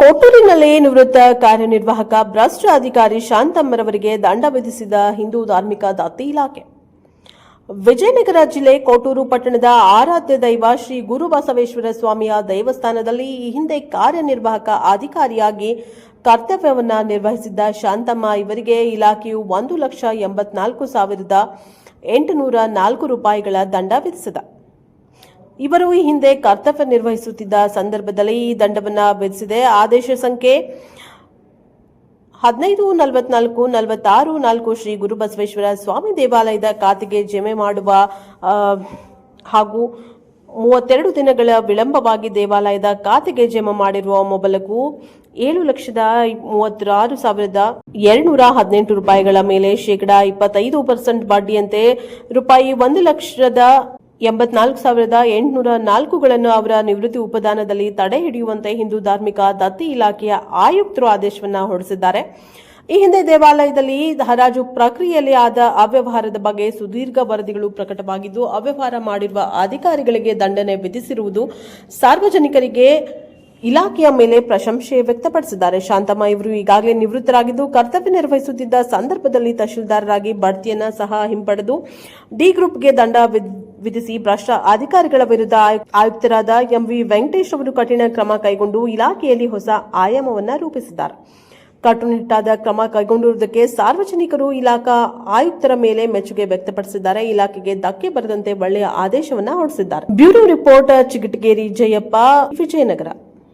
ಕೊಟ್ಟೂರಿನಲ್ಲಿ ನಿವೃತ್ತ ಕಾರ್ಯನಿರ್ವಾಹಕ ಭ್ರಷ್ಟ ಅಧಿಕಾರಿ ಶಾಂತಮ್ಮರವರಿಗೆ ದಂಡ ವಿಧಿಸಿದ ಹಿಂದೂ ಧಾರ್ಮಿಕ ದತ್ತಿ ಇಲಾಖೆ. ವಿಜಯನಗರ ಜಿಲ್ಲೆ ಕೋಟೂರು ಪಟ್ಟಣದ ಆರಾಧ್ಯ ದೈವ ಶ್ರೀ ಗುರು ಬಸವೇಶ್ವರ ಸ್ವಾಮಿಯ ದೇವಸ್ಥಾನದಲ್ಲಿ ಈ ಹಿಂದೆ ಕಾರ್ಯನಿರ್ವಾಹಕ ಅಧಿಕಾರಿಯಾಗಿ ಕರ್ತವ್ಯವನ್ನು ನಿರ್ವಹಿಸಿದ್ದ ಶಾಂತಮ್ಮ ಇವರಿಗೆ ಇಲಾಖೆಯು ಒಂದು ಲಕ್ಷ ಎಂಬತ್ನಾಲ್ಕು ಸಾವಿರದ ಎಂಟುನೂರ ನಾಲ್ಕು ರೂಪಾಯಿಗಳ ದಂಡ ವಿಧಿಸಿದೆ. ಇವರು ಈ ಹಿಂದೆ ಕರ್ತವ್ಯ ನಿರ್ವಹಿಸುತ್ತಿದ್ದ ಸಂದರ್ಭದಲ್ಲಿ ಈ ದಂಡವನ್ನು ವಿಧಿಸಿದೆ. ಆದೇಶ ಸಂಖ್ಯೆ ಹದಿನೈದು, ನಲವತ್ನಾಲ್ಕು, ನಲವತ್ತಾರು, ನಾಲ್ಕು ಶ್ರೀ ಗುರುಬಸವೇಶ್ವರ ಸ್ವಾಮಿ ದೇವಾಲಯದ ಖಾತೆಗೆ ಜಮೆ ಮಾಡುವ ಹಾಗೂ ಮೂವತ್ತೆರಡು ದಿನಗಳ ವಿಳಂಬವಾಗಿ ದೇವಾಲಯದ ಖಾತೆಗೆ ಜಮೆ ಮಾಡಿರುವ ಮೊಬಲಕು ಏಳು ಲಕ್ಷದ ಮೂವತ್ತಾರು ಸಾವಿರದ ಎರಡ್ನೂರ ಹದಿನೆಂಟು ರೂಪಾಯಿಗಳ ಮೇಲೆ ಶೇಕಡಾ ಇಪ್ಪತ್ತೈದು ಪರ್ಸೆಂಟ್ ಬಡ್ಡಿಯಂತೆ ರೂಪಾಯಿ ಒಂದು ಲಕ್ಷದ ಎಂಬತ್ನಾಲ್ಕು ಸಾವಿರದ ಎಂಟುನೂರ ನಾಲ್ಕುಗಳನ್ನು ಅವರ ನಿವೃತ್ತಿ ಉಪದಾನದಲ್ಲಿ ತಡೆ ಹಿಡಿಯುವಂತೆ ಹಿಂದೂ ಧಾರ್ಮಿಕ ದತ್ತಿ ಇಲಾಖೆಯ ಆಯುಕ್ತರು ಆದೇಶವನ್ನ ಹೊರಡಿಸಿದ್ದಾರೆ. ಈ ಹಿಂದೆ ದೇವಾಲಯದಲ್ಲಿ ಹರಾಜು ಪ್ರಕ್ರಿಯೆಯಲ್ಲಿ ಆದ ಅವ್ಯವಹಾರದ ಬಗ್ಗೆ ಸುದೀರ್ಘ ವರದಿಗಳು ಪ್ರಕಟವಾಗಿದ್ದು, ಅವ್ಯವಹಾರ ಮಾಡಿರುವ ಅಧಿಕಾರಿಗಳಿಗೆ ದಂಡನೆ ವಿಧಿಸಿರುವುದು ಸಾರ್ವಜನಿಕರಿಗೆ ಇಲಾಖೆಯ ಮೇಲೆ ಪ್ರಶಂಸೆ ವ್ಯಕ್ತಪಡಿಸಿದ್ದಾರೆ. ಶಾಂತಮ್ಮ ಇವರು ಈಗಾಗಲೇ ನಿವೃತ್ತರಾಗಿದ್ದು, ಕರ್ತವ್ಯ ನಿರ್ವಹಿಸುತ್ತಿದ್ದ ಸಂದರ್ಭದಲ್ಲಿ ತಹಶೀಲ್ದಾರರಾಗಿ ಬಡ್ತಿಯನ್ನು ಸಹ ಹಿಂಪಡೆದು, ಡಿ ಗ್ರೂಪ್ಗೆ ದಂಡ ವಿಧಿಸಿ ಭ್ರಷ್ಟ ಅಧಿಕಾರಿಗಳ ವಿರುದ್ಧ ಆಯು- ಆಯುಕ್ತರಾದ ಎಂವಿ ವೆಂಕಟೇಶ್ ಅವರು ಕಠಿಣ ಕ್ರಮ ಕೈಗೊಂಡು ಇಲಾಖೆಯಲ್ಲಿ ಹೊಸ ಆಯಾಮವನ್ನ ರೂಪಿಸಿದ್ದಾರೆ. ಕಟ್ಟುನಿಟ್ಟಾದ ಕ್ರಮ ಕೈಗೊಂಡಿರುವುದಕ್ಕೆ ಸಾರ್ವಜನಿಕರು ಇಲಾಖಾ ಆಯುಕ್ತರ ಮೇಲೆ ಮೆಚ್ಚುಗೆ ವ್ಯಕ್ತಪಡಿಸಿದ್ದಾರೆ. ಇಲಾಖೆಗೆ ಧಕ್ಕೆ ಬರದಂತೆ ಒಳ್ಳೆಯ ಆದೇಶವನ್ನ ಹೊರಡಿಸಿದ್ದಾರೆ. Bureau report, Chigatageri Jayappa, Vijayanagara.